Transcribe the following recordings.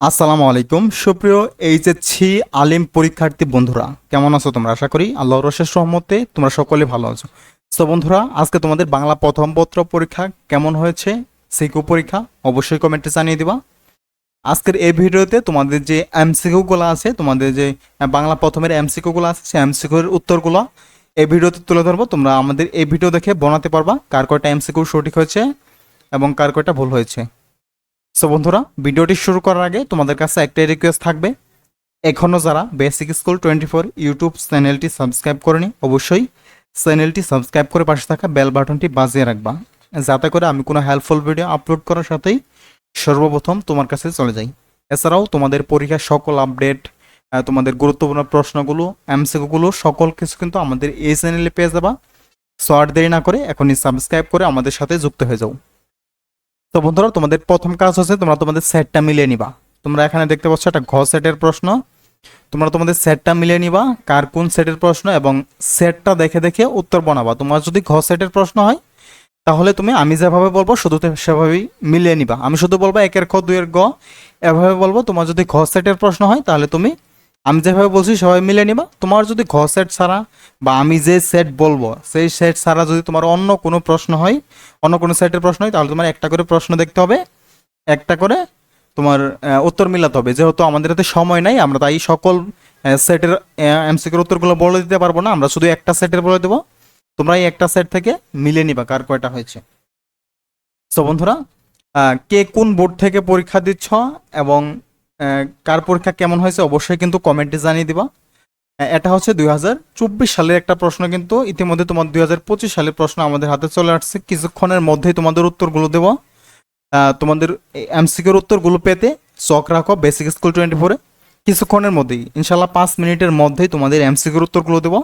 আসসালামু আলাইকুম। সুপ্রিয় এইচএসসি আলিম পরীক্ষার্থী বন্ধুরা, কেমন আছো তোমরা? আশা করি আল্লাহ রশেষ রহমতে তোমরা সকলে ভালো আছো। তো বন্ধুরা, আজকে তোমাদের বাংলা প্রথম পত্র পরীক্ষা কেমন হয়েছে, সিকিউ পরীক্ষা অবশ্যই কমেন্টে জানিয়ে দিবা। আজকের এই ভিডিওতে তোমাদের যে এমসিকিউগুলো আছে, তোমাদের যে বাংলা প্রথমের এমসিকিউগুলো আছে, সেই এমসিকিউর উত্তরগুলো এই ভিডিওতে তুলে ধরবো। তোমরা আমাদের এই ভিডিও দেখে বানাতে পারবা কার কয়টা এমসিকিউ সঠিক হয়েছে এবং কার কয়টা ভুল হয়েছে। সো বন্ধুরা, ভিডিওটি শুরু করার আগে তোমাদের কাছে একটাই রিকোয়েস্ট থাকবে। এখনও যারা basic school twenty four YouTube চ্যানেলটি সাবস্ক্রাইব করেনি, অবশ্যই চ্যানেলটি সাবস্ক্রাইব করে পাশে থাকা বেল বাটনটি বাজিয়ে রাখবা, যাতে করে আমি কোনো হেল্পফুল ভিডিও আপলোড করার সাথেই সর্বপ্রথম তোমার কাছে চলে যাই। এছাড়াও তোমাদের পরীক্ষার সকল আপডেট তোমাদের গুরুত্বপূর্ণ প্রশ্নগুলো এমসিকিউগুলো সকল কিছু কিন্তু আমাদের এই চ্যানেলে পেয়ে যাবা। সো আর দেরি না করে এখনই সাবস্ক্রাইব করে আমাদের সাথে যুক্ত হয়ে যাও। তো বন্ধুরা, তোমাদের প্রথম কাজ হচ্ছে তোমরা তোমাদের সেটটা মিলিয়ে নিবা। তোমরা এখানে দেখতে পাচ্ছ একটা ঘ সেটের প্রশ্ন। তোমরা তোমাদের সেটটা মিলিয়ে নিবা, কার কোন সেটের প্রশ্ন এবং সেটটা দেখে দেখে উত্তর বানাবা। তোমার যদি ঘ সেটের প্রশ্ন হয়, তাহলে তুমি আমি যেভাবে বলব, শুধু সেভাবেই মিলিয়ে নিবা। আমি শুধু বলব একের খ দুইয়ের গ। এভাবে বলব, তোমার যদি ঘ সেটের প্রশ্ন হয়, তাহলে তুমি আমি যেভাবে বলছি সেভাবে মিলে নিবা। তোমার যদি ঘ সেট ছাড়া বা আমি যে সেট বলব, সেই সেট ছাড়া যদি তোমার অন্য কোনো প্রশ্ন হয়, অন্য কোনো সেটের প্রশ্ন হয়, তাহলে তোমার একটা করে প্রশ্ন দেখতে হবে। একটা করে তোমার উত্তর মিলাতে হবে। যেহেতু আমাদের হাতে সময় নাই, আমরা তাই সকল সেটের এমসিকের উত্তরগুলো বলে দিতে পারব না। আমরা শুধু একটা সেটের বলে দেবো। তোমরা এই একটা সেট থেকে মিলে নিবা কার কয়টা হয়েছে। তো বন্ধুরা কে কোন বোর্ড থেকে পরীক্ষা দিচ্ছ এবং কার পরীক্ষা কেমন হয়েছে অবশ্যই কিন্তু কমেন্টে জানিয়ে দিবা। এটা হচ্ছে দুই হাজার চব্বিশ সালের একটা প্রশ্ন কিন্তু, ইতিমধ্যে তোমার দুই হাজার পঁচিশ সালের প্রশ্ন আমাদের হাতে চলে আসছে। কিছুক্ষণের মধ্যেই তোমাদের উত্তরগুলো দেবো। তোমাদের এমসিকিউর উত্তরগুলো পেতে চক রাখো বেসিক স্কুল টোয়েন্টি ফোরে কিছুক্ষণের মধ্যেই ইনশাল্লাহ পাঁচ মিনিটের মধ্যেই তোমাদের এমসিকিউর উত্তরগুলো দেবো।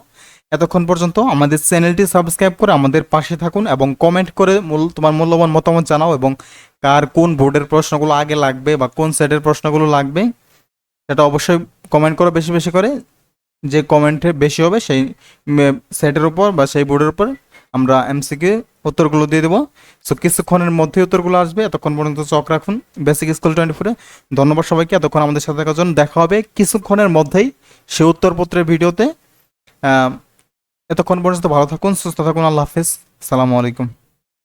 এতক্ষণ পর্যন্ত আমাদের চ্যানেলটি সাবস্ক্রাইব করে আমাদের পাশে থাকুন এবং কমেন্ট করে মূল, তোমার মূল্যবান মতামত জানাও এবং কার কোন বোর্ডের প্রশ্নগুলো আগে লাগবে বা কোন সেটের প্রশ্নগুলো লাগবে, সেটা অবশ্যই কমেন্ট করো বেশি বেশি করে। যে কমেন্টে বেশি হবে সেই সেটের উপর বা সেই বোর্ডের উপর। আমরা এমসিকে উত্তরগুলো দিয়ে দেবো। সো কিছুক্ষণের মধ্যে উত্তরগুলো আসবে। এতক্ষণ পর্যন্ত চক রাখুন। বেসিক স্কুল টোয়েন্টি ফোরে ধন্যবাদ সবাইকে। এতক্ষণ আমাদের সাথে থাকার জন্য দেখা হবে কিছুক্ষণের মধ্যেই সে উত্তরপত্রের ভিডিওতে। এতক্ষণ পর্যন্ত ভালো থাকুন, সুস্থ থাকুন। আল্লাহ হাফিজ। সালামু আলাইকুম।